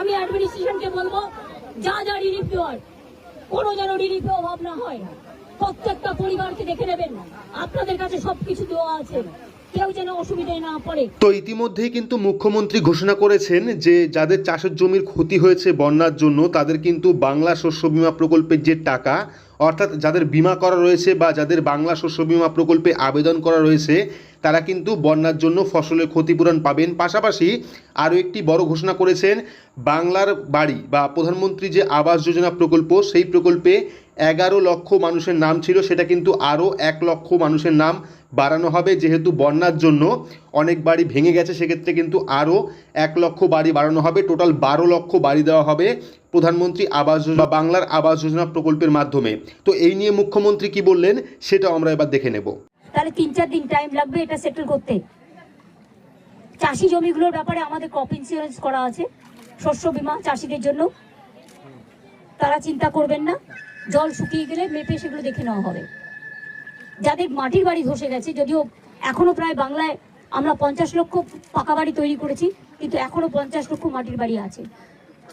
আমি অ্যাডমিনিস্ট্রেশনকে বলব, যা যা রিলিফ দেওয়ার, কোনো যেন রিলিফে অভাব না হয়। প্রত্যেকটা পরিবারকে দেখে নেবেন। আপনাদের কাছে সবকিছু দেওয়া আছে। তো ইতিমধ্যেই কিন্তু মুখ্যমন্ত্রী ঘোষণা করেছেন যে, যাদের চাষের জমির ক্ষতি হয়েছে বন্যার জন্য, তাদের কিন্তু বাংলা শস্য বীমা প্রকল্পের যে টাকা, অর্থাৎ যাদের বীমা করা রয়েছে বা যাদের বাংলা শস্য বীমা প্রকল্পে আবেদন করা রয়েছে, তারা কিন্তু বন্যার জন্য ফসলের ক্ষতিপূরণ পাবেন। পাশাপাশি আরও একটি বড় ঘোষণা করেছেন, বাংলার বাড়ি বা প্রধানমন্ত্রী যে আবাস যোজনা প্রকল্প, সেই প্রকল্পে এগারো লক্ষ মানুষের নাম ছিল, সেটা কিন্তু আরও এক লক্ষ মানুষের নাম বাড়ানো হবে। যেহেতু বন্যার জন্য অনেক বাড়ি ভেঙে গেছে, সেক্ষেত্রে কিন্তু আরও এক লক্ষ বাড়ি বাড়ানো হবে। টোটাল বারো লক্ষ বাড়ি দেওয়া হবে প্রধানমন্ত্রী আবাস যোজনা, বাংলার আবাস যোজনা প্রকল্পের মাধ্যমে। তো এই নিয়ে মুখ্যমন্ত্রী কি বললেন, সেটাও আমরা এবার দেখে নেব। তাহলে তিন চার দিন টাইম লাগবে এটা সেটেল করতে। চাষি জমিগুলোর ব্যাপারে আমাদের ক্রপ ইন্স্যুরেন্স করা আছে, শস্য বীমা চাষিদের জন্য। তারা চিন্তা করবেন না। জল শুকিয়ে গেলে মেপে সেগুলো দেখে নেওয়া হবে। যাদের মাটির বাড়ি ধসে গেছে, যদিও এখনও প্রায় বাংলায় আমরা পঞ্চাশ লক্ষ পাকা বাড়ি তৈরি করেছি, কিন্তু এখনও পঞ্চাশ লক্ষ মাটির বাড়ি আছে।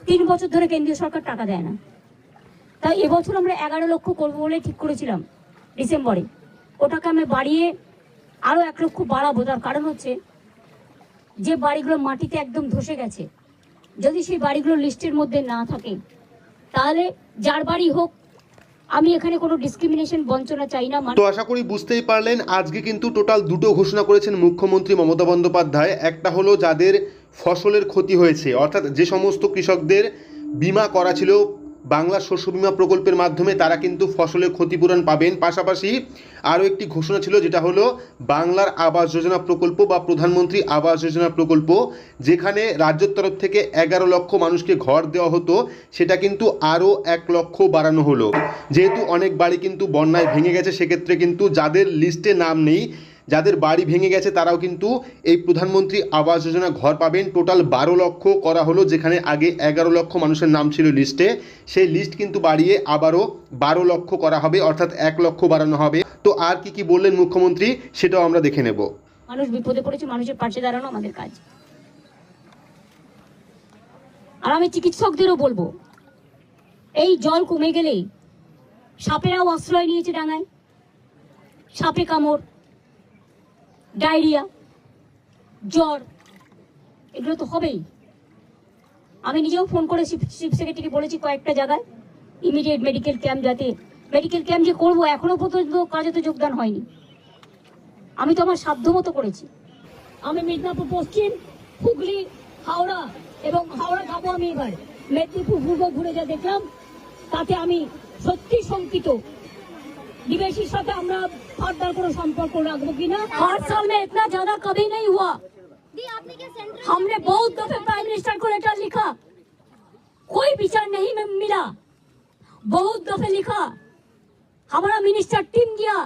তিন বছর ধরে কেন্দ্রীয় সরকার টাকা দেয় না। তাই এবছর আমরা এগারো লক্ষ করব বলে ঠিক করেছিলাম ডিসেম্বরে। ওটাকে আমি বাড়িয়ে আরও এক লক্ষ বাড়াবো। তার কারণ হচ্ছে, যে বাড়িগুলো মাটিতে একদম ধসে গেছে, যদি সেই বাড়িগুলো লিস্টের মধ্যে না থাকে তাহলে যার বাড়ি হোক আমি এখানে কোনো ডিসক্রিমিনেশন বঞ্চনা চাই না তো আশা করি বুঝতেই পারলেন আজকে কিন্তু টোটাল দুটো ঘোষণা করেছেন মুখ্যমন্ত্রী মমতা বন্দ্যোপাধ্যায়। একটা হলো যাদের ফসলের ক্ষতি হয়েছে অর্থাৎ যে সমস্ত কৃষকদের বিমা করা ছিল বাংলা শস্য বিমা প্রকল্পের মাধ্যমে তারা কিন্তু ফসলের ক্ষতিপূরণ পাবেন। পাশাপাশি আরও একটি ঘোষণা ছিল, যেটা হলো বাংলার আবাস যোজনা প্রকল্প বা প্রধানমন্ত্রী আবাস যোজনা প্রকল্প, যেখানে রাজ্যের তরফ থেকে এগারো লক্ষ মানুষকে ঘর দেওয়া হতো, সেটা কিন্তু আরও এক লক্ষ বাড়ানো হলো। যেহেতু অনেক বাড়ি কিন্তু বন্যায় ভেঙে গেছে, সেক্ষেত্রে কিন্তু যাদের লিস্টে নাম নেই যাদের বাড়ি ভেঙে গেছে, তারাও কিন্তু এই প্রধানমন্ত্রী আবাস যোজনা ঘর পাবেন। টোটাল বারো লক্ষ করা হলো, যেখানে আগে এগারো লক্ষ মানুষের নাম ছিল লিস্টে সেই লিস্ট কিন্তু বাড়িয়ে আবারও বারো লক্ষ করা হবে, অর্থাৎ এক লক্ষ বাড়ানো হবে। তো আর কি কি বললেন মুখ্যমন্ত্রী, সেটাও আমরা দেখে নেব। মানুষ বিপদে পড়েছে, মানুষের পাশে দাঁড়ানো আমাদের কাজ। আর আমি চিকিৎসকদেরও বলব, এই জল কমে গেলেই সাপেরাও আশ্রয় নিয়েছে ডাঙায়। সাপে কামড় ডায়রিয়া, জ্বর, এগুলো তো হবেই। আমি নিজেও ফোন করে চিফ সেক্রেটারিকে বলেছি কয়েকটা জায়গায়, ইমিডিয়েট মেডিকেল ক্যাম্প যাতে, মেডিকেল ক্যাম্প যে করব, এখনও পর্যন্ত কাজে তো যোগদান হয়নি। আমি তো আমার সাধ্য মতো করেছি। আমি মিদনাপুর, পশ্চিম হুগলি, হাওড়া এবং হাওড়া যাব আমি এবার। মেদিনীপুর, পূর্ব ঘুরে যা দেখলাম, তাতে আমি সত্যি শঙ্কিত। विदेशी साथ पार्टनर को संपर्क रखबो की ना हर साल में इतना ज़्यादा कभी नहीं हुआ हमने बहुत दफे प्राइम मिनिस्टर को लेटर लिखा कोई विचार नहीं मिला बहुत दफे लिखा हमारा मिनिस्टर टीम गया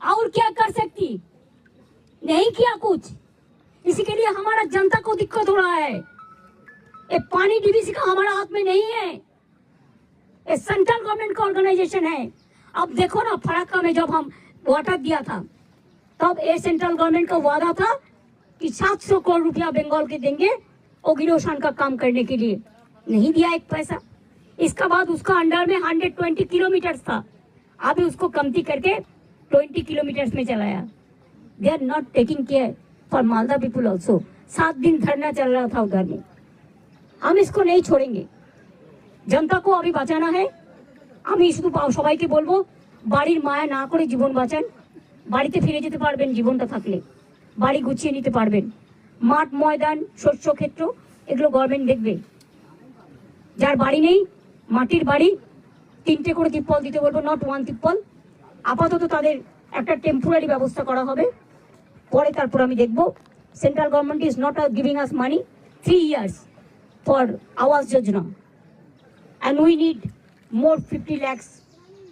और क्या कर सकती नहीं किया कुछ इसी के लिए हमारा जनता को दिक्कत हो रहा है ये पानी डीबीसी का हमारा हाथ में नहीं है ये सेंट्रल गवर्नमेंट का ऑर्गेनाइजेशन है अब देखो ना, फराक्का में जब हम वाटर दिया था, तब ए सेंट्रल गवर्नमेंट का वादा था कि 700 करोड़ रुपया बंगाल के देंगे ओगिरोशान का काम करने के लिए। नहीं दिया एक पैसा। इसका बाद उसका अंडर में 120 किलोमीटर था। अभी उसको कमती करके 20 किलोमीटर में चलाया। They are not taking care for Malda people also सात दिन धरना चल रहा था उधर में। हम इसको नहीं छोड़ेंगे। जनता को अभी बचाना है। আমি শুধু সবাইকে বলব, বাড়ির মায়া না করে জীবন বাঁচান। বাড়িতে ফিরে যেতে পারবেন, জীবনটা থাকলে। বাড়ি গুছিয়ে নিতে পারবেন। মাঠ, ময়দান, শস্য ক্ষেত্র, এগুলো গভর্নমেন্ট দেখবে। যার বাড়ি নেই, মাটির বাড়ি, তিনটে করে তিপ্পল দিতে বলব নট ওয়ান তিপ্পল। আপাতত তাদের একটা টেম্পোরারি ব্যবস্থা করা হবে। পরে তারপর আমি দেখব। Central government is not giving us money three years for Awas Yojana. And we need more 50 lakhs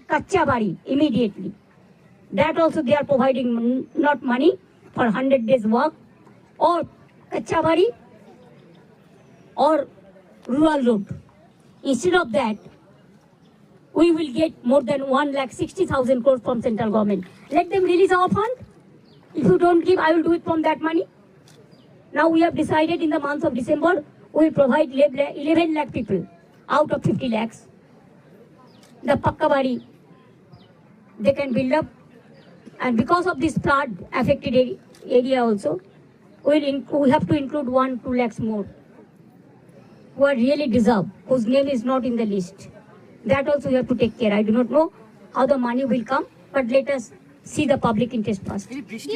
kacha bari immediately. That also they are providing not money for 100 days work or kacha bari or rural road. Instead of that, we will get more than 1 lakh 60,000 crores from central government. Let them release our fund. If you don't give, I will do it from that money. Now we have decided in the month of December, we will provide 11 lakh people out of 50 lakhs. The pakkabari, they can build up. And because of this flood affected area- also, we'll we have to include 1, 2 lakhs more who are really deserve, whose name is not in the list. That also we have to take care. I do not know how the money will come, but let us see the public interest first.